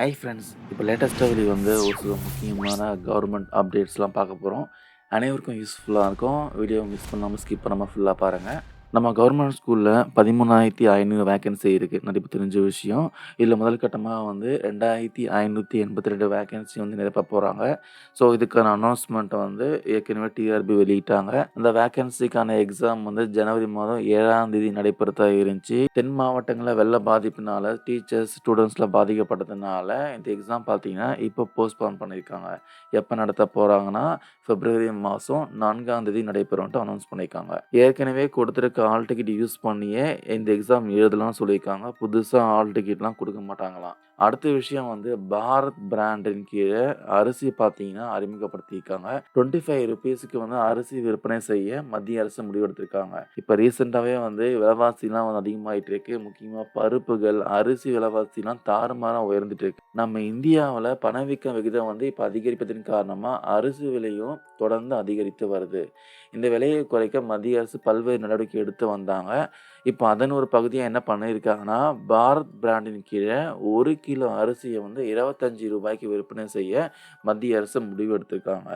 Hi friends இப்போ லேட்டஸ்ட்டாக வெளியே வந்து ஒரு சில முக்கியமான கவர்மெண்ட் அப்டேட்ஸ்லாம் பார்க்க போகிறோம் அனைவருக்கும் யூஸ்ஃபுல்லாக இருக்கும். வீடியோ மிஸ் பண்ணாமல் ஸ்கிப் பண்ணாமல் ஃபுல்லாக பாருங்கள் நம்ம கவர்மெண்ட் ஸ்கூலில் பதிமூணாயிரத்தி ஐநூறு வேகன்சி இருக்குது நிறைய தெரிஞ்ச விஷயம். இதில் முதல் கட்டமாக வந்து ரெண்டாயிரத்தி ஐநூற்றி எண்பத்தி ரெண்டு வேகன்சி வந்து நிரப்ப போகிறாங்க ஸோ இதுக்கான அனௌன்ஸ்மெண்ட்டை வந்து ஏற்கனவே டிஆர்பி வெளியிட்டாங்க. அந்த வேகன்சிக்கான எக்ஸாம் வந்து ஜனவரி மாதம் ஏழாம் தேதி நடைபெறதா இருந்துச்சு. தென் மாவட்டங்களில் வெள்ள பாதிப்பினால டீச்சர்ஸ் ஸ்டூடெண்ட்ஸில் பாதிக்கப்பட்டதுனால இந்த எக்ஸாம் பார்த்தீங்கன்னா இப்போ போஸ்ட்போன் பண்ணியிருக்காங்க எப்போ நடத்த போகிறாங்கன்னா பிப்ரவரி மாதம் நான்காம் தேதி நடைபெறும்ட்டு அனௌன்ஸ் பண்ணியிருக்காங்க ஏற்கனவே கொடுத்துருக்க ஆல் டிக்கெட் யூஸ் பண்ணியே இந்த எக்ஸாம் எழுதலாம்னு சொல்லியிருக்காங்க. புதுசாக ஆல் டிக்கெட்லாம் கொடுக்க மாட்டாங்களாம். அடுத்த விஷயம் வந்து பாரத் பிராண்டின் கீழே அரிசி பார்த்தீங்கன்னா அறிமுகப்படுத்தியிருக்காங்க. டுவெண்ட்டி ஃபைவ் ருபீஸுக்கு வந்து அரிசி விற்பனை செய்ய மத்திய அரசு முடிவெடுத்திருக்காங்க. இப்போ ரீசெண்டாகவே வந்து விலைவாசிலாம் வந்து அதிகமாகிட்டு இருக்கு. முக்கியமாக பருப்புகள் அரிசி விலைவாசிலாம் தாறுமாறாக உயர்ந்துட்டு இருக்கு. நம்ம இந்தியாவில் பணவீக்க விகிதம் வந்து இப்போ அதிகரிப்பதன் காரணமாக அரிசி விலையும் தொடர்ந்து அதிகரித்து வருது. இந்த விலையை குறைக்க மத்திய அரசு பல்வேறு நடவடிக்கை எடுத்து வந்தாங்க. இப்போ அதன் ஒரு பகுதியாக என்ன பண்ணியிருக்காங்கன்னா பாரத் பிராண்டின் கீழே ஒரு கிலோ அரிசியை வந்து இருபத்தஞ்சி ரூபாய்க்கு விற்பனை செய்ய மத்திய அரசு முடிவு எடுத்திருக்காங்க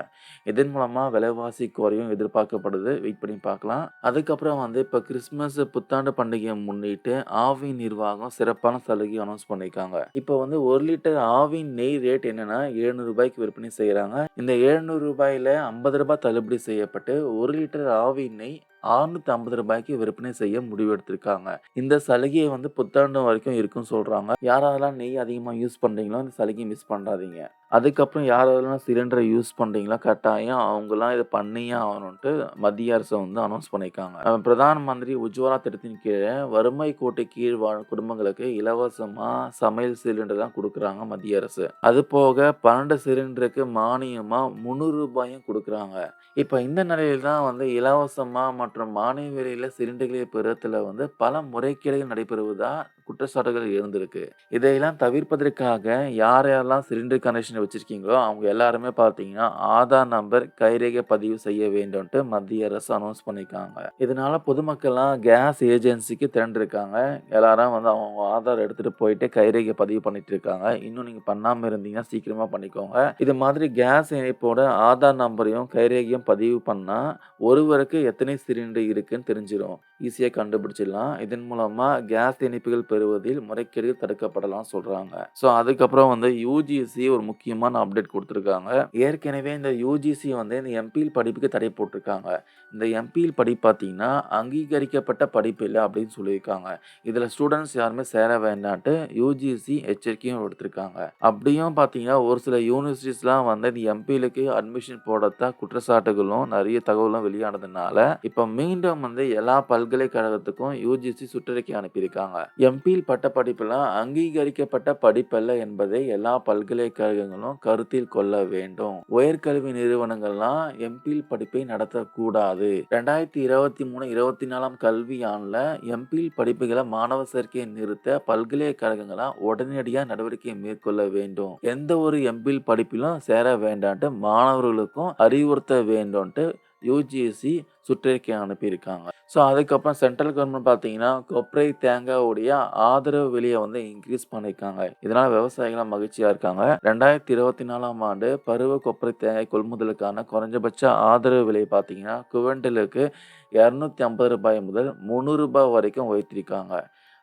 இதன் மூலமாக விலைவாசி குறையும் எதிர்பார்க்கப்படுது. வெயிட் பண்ணி பார்க்கலாம். அதுக்கப்புறம் வந்து இப்போ கிறிஸ்மஸ் புத்தாண்டு பண்டிகையை முன்னிட்டு ஆவின் நிர்வாகம் சிறப்பான சலுகை அனௌன்ஸ் பண்ணியிருக்காங்க. இப்போ வந்து ஒரு லிட்டர் ஆவின் நெய் ரேட் என்னன்னா எழுநூறு ரூபாய்க்கு விற்பனை செய்கிறாங்க இந்த எழுநூறு ரூபாயில் ஐம்பது ரூபாய் தள்ளுபடி செய்யப்பட்டு ஒரு லிட்டர் ஆவின் நெய் அறுநூத்தி ஐம்பது ரூபாய்க்கு விற்பனை செய்ய முடிவெடுத்திருக்காங்க. இந்த சலுகையை வந்து புத்தாண்டு வரைக்கும் இருக்குன்னு சொல்றாங்க. யாரெல்லாம் நெய் அதிகமாக யூஸ் பண்றீங்களோ இந்த சலுகையை மிஸ் பண்ணாதீங்க. அதுக்கப்புறம் யாரெல்லாம் சிலிண்டரை யூஸ் பண்ணுறீங்களோ கட்டாயம் அவங்களாம் இதை பண்ணியே ஆகணும்ட்டு மத்திய அரசு வந்து அனௌன்ஸ் பண்ணியிருக்காங்க. பிரதான் மந்திரி உஜ்வாலா திட்டத்தின் கீழே வறுமை கோட்டை கீழ் வாழும் குடும்பங்களுக்கு இலவசமாக சமையல் சிலிண்டர் தான் கொடுக்குறாங்க மத்திய அரசு. அது போக பன்னெண்டு சிலிண்டருக்கு மானியமாக முந்நூறு ரூபாயும் கொடுக்குறாங்க. இப்போ இந்த நிலையில் தான் வந்து இலவசமாக மற்றும் மானிய விலையில் சிலிண்டர்களை பெறுறதுல வந்து பல முறைகேடுகள் நடைபெறுவதாக குற்றச்சாட்டுகள் இருந்திருக்கு இதையெல்லாம் தவிர்ப்பதற்காக யார் யாரெல்லாம் சிலிண்டர் கனெக்ஷன் வச்சுருக்கீங்களோ அவங்க எல்லாருமே பார்த்தீங்கன்னா ஆதார் நம்பர் கைரேகை பதிவு செய்ய வேண்டும்ட்டு மத்திய அரசு அனௌன்ஸ் பண்ணியிருக்காங்க. இதனால பொதுமக்கள்லாம் கேஸ் ஏஜென்சிக்கு திரண்டிருக்காங்க. எல்லாரும் வந்து அவங்க ஆதார் எடுத்துகிட்டு போயிட்டு கைரேகை பதிவு பண்ணிட்டு இருக்காங்க இன்னும் நீங்கள் பண்ணாமல் இருந்தீங்கன்னா சீக்கிரமாக பண்ணிக்கோங்க. இது மாதிரி கேஸ் இணைப்போட ஆதார் நம்பரையும் கைரேகையும் பதிவு பண்ணால் ஒருவருக்கு எத்தனை சிலிண்டர் இருக்குன்னு தெரிஞ்சிடும் ஈஸியாக கண்டுபிடிச்சிடலாம். இதன் மூலமாக கேஸ் இணைப்புகள் பெறுவதில் முறைகேடுகள் தடுக்கப்படலாம் சொல்கிறாங்க ஸோ அதுக்கப்புறம் வந்து யூஜிசி ஒரு முக்கியமான அப்டேட் கொடுத்துருக்காங்க. ஏற்கனவே இந்த யூஜிசி வந்து இந்த எம்பிஎல் படிப்புக்கு தடை போட்டிருக்காங்க. இந்த எம்பிஎல் படிப்பு பார்த்தீங்கன்னா அங்கீகரிக்கப்பட்ட படிப்பு இல்லை அப்படின்னு சொல்லியிருக்காங்க. இதில் ஸ்டூடெண்ட்ஸ் யாருமே சேர வேண்டான்ட்டு யூஜிசி எச்சரிக்கையும் எடுத்திருக்காங்க அப்படியும் பார்த்தீங்கன்னா ஒரு சில யூனிவர்சிட்டிஸ்லாம் வந்து இந்த எம்பிஎலுக்கு அட்மிஷன் போடத்தான் குற்றச்சாட்டுகளும் நிறைய தகவலும் வெளியானதுனால இப்போ மீண்டும் வந்து எல்லா பல்கலைக்கழகத்துக்கும் யூஜிசி சுற்றறிக்கை அனுப்பியிருக்காங்க. எம்பிஎல் பட்ட படிப்புலாம் அங்கீகரிக்கப்பட்ட படிப்பல்ல என்பதை எல்லா பல்கலைக்கழகங்களும் கருத்தில் கொள்ள வேண்டும். உயர்கல்வி நிறுவனங்கள்லாம் எம்பிஎல் படிப்பை நடத்தக்கூடாது. ரெண்டாயிரத்தி இருபத்தி மூணு இருபத்தி நாலாம் கல்வியாண்டில் எம்பிஎல் படிப்புகளை மாணவர் சேர்க்கையை நிறுத்த பல்கலைக்கழகங்களாம் உடனடியாக நடவடிக்கை மேற்கொள்ள வேண்டும். எந்த ஒரு எம்பிஎல் படிப்பிலும் சேர வேண்டான்ட்டு மாணவர்களுக்கும் அறிவுறுத்த வேண்டும்ட்டு யூஜிஎஸ்சி சுற்றறிக்கை அனுப்பியிருக்காங்க. ஸோ அதுக்கப்புறம் சென்ட்ரல் கவர்மெண்ட் பார்த்தீங்கன்னா கொப்பரை தேங்காவுடைய ஆதரவு விலையை வந்து இன்க்ரீஸ் பண்ணியிருக்காங்க. இதனால் விவசாயிகளாக மகிழ்ச்சியாக இருக்காங்க. ரெண்டாயிரத்தி இருபத்தி நாலாம் ஆண்டு பருவ கொப்பரை தேங்காய் கொள்முதலுக்கான குறைஞ்சபட்ச ஆதரவு விலை பார்த்தீங்கன்னா குவெண்டலுக்கு இரநூத்தி ஐம்பது ரூபாய் முதல் முந்நூறுரூபாய் வரைக்கும் உயர்த்திருக்காங்க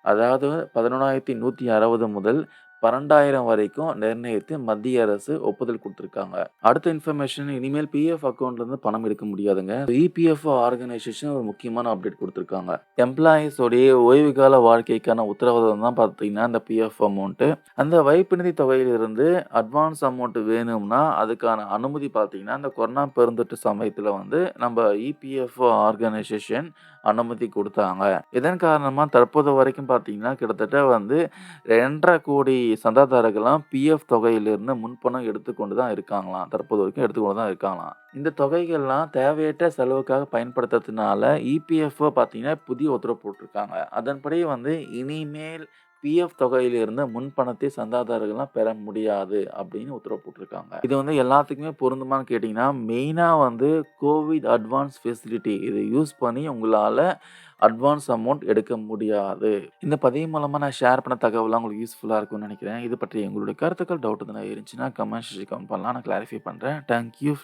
அதாவது பதினொன்றாயிரத்தி நூற்றி அறுபது முதல் பன்னெண்டாயிரம் வரைக்கும் நிர்ணயித்து மத்திய அரசு ஒப்புதல் கொடுத்துருக்காங்க. அடுத்த இன்ஃபர்மேஷன் இனிமேல் பிஎஃப் அக்கௌண்ட்லேருந்து பணம் எடுக்க முடியாதுங்க. இபிஎஃப் ஆர்கனைசேஷன் ஒரு முக்கியமான அப்டேட் கொடுத்துருக்காங்க. எம்ப்ளாயீஸோடைய ஓய்வு கால வாழ்க்கைக்கான உத்தரவாதம் தான் பார்த்தீங்கன்னா அந்த பிஎஃப் அமௌண்ட்டு அந்த வைப்பு நிதி தொகையிலிருந்து அட்வான்ஸ் அமௌண்ட் வேணும்னா அதுக்கான அனுமதி பார்த்தீங்கன்னா அந்த கொரோனா பெருந்தொற்று சமயத்தில் வந்து நம்ம இபிஎஃப்ஓ ஆர்கனைசேஷன் அனுமதி கொடுத்தாங்க. இதன் காரணமாக தற்போது வரைக்கும் பார்த்தீங்கன்னா கிட்டத்தட்ட வந்து ரெண்டரை கோடி சந்தாதாரர்கள்லாம் பிஎஃப் தொகையிலிருந்து முன்பணம் எடுத்துக்கொண்டு தான் இருக்காங்களாம். தற்போது வரைக்கும் எடுத்துக்கொண்டு தான் இருக்காங்களாம். இந்த தொகைகள்லாம் தேவையற்ற செலவுக்காக பயன்படுத்துறதுனால இபிஎஃப்ஓ பார்த்தீங்கன்னா புதிய உத்தரவு போட்டிருக்காங்க. அதன்படி வந்து இனிமேல் பிஎஃப் தொகையிலிருந்து முன்பணத்தை சந்தாதாரர்கள்லாம் பெற முடியாது அப்படின்னு உத்தரவு போட்டிருக்காங்க. இது வந்து எல்லாத்துக்குமே பொருந்துமான்னு கேட்டிங்கன்னா மெயினாக வந்து கோவிட் அட்வான்ஸ் ஃபெசிலிட்டி இதை யூஸ் பண்ணி உங்களால் அட்வான்ஸ் அமௌண்ட் எடுக்க முடியாது. இந்த பதிவு மூலமாக நான் ஷேர் பண்ண தகவல்லாம் உங்களுக்கு யூஸ்ஃபுல்லாக இருக்கும்னு நினைக்கிறேன் இது பற்றி எங்களுடைய கருத்துக்கள், டவுட் எதுனா இருந்துச்சுன்னா கமெண்ட் செக்ஷன்ல கமெண்ட் பண்ணலாம். நான் கிளாரிஃபை பண்ணுறேன் தேங்க் யூ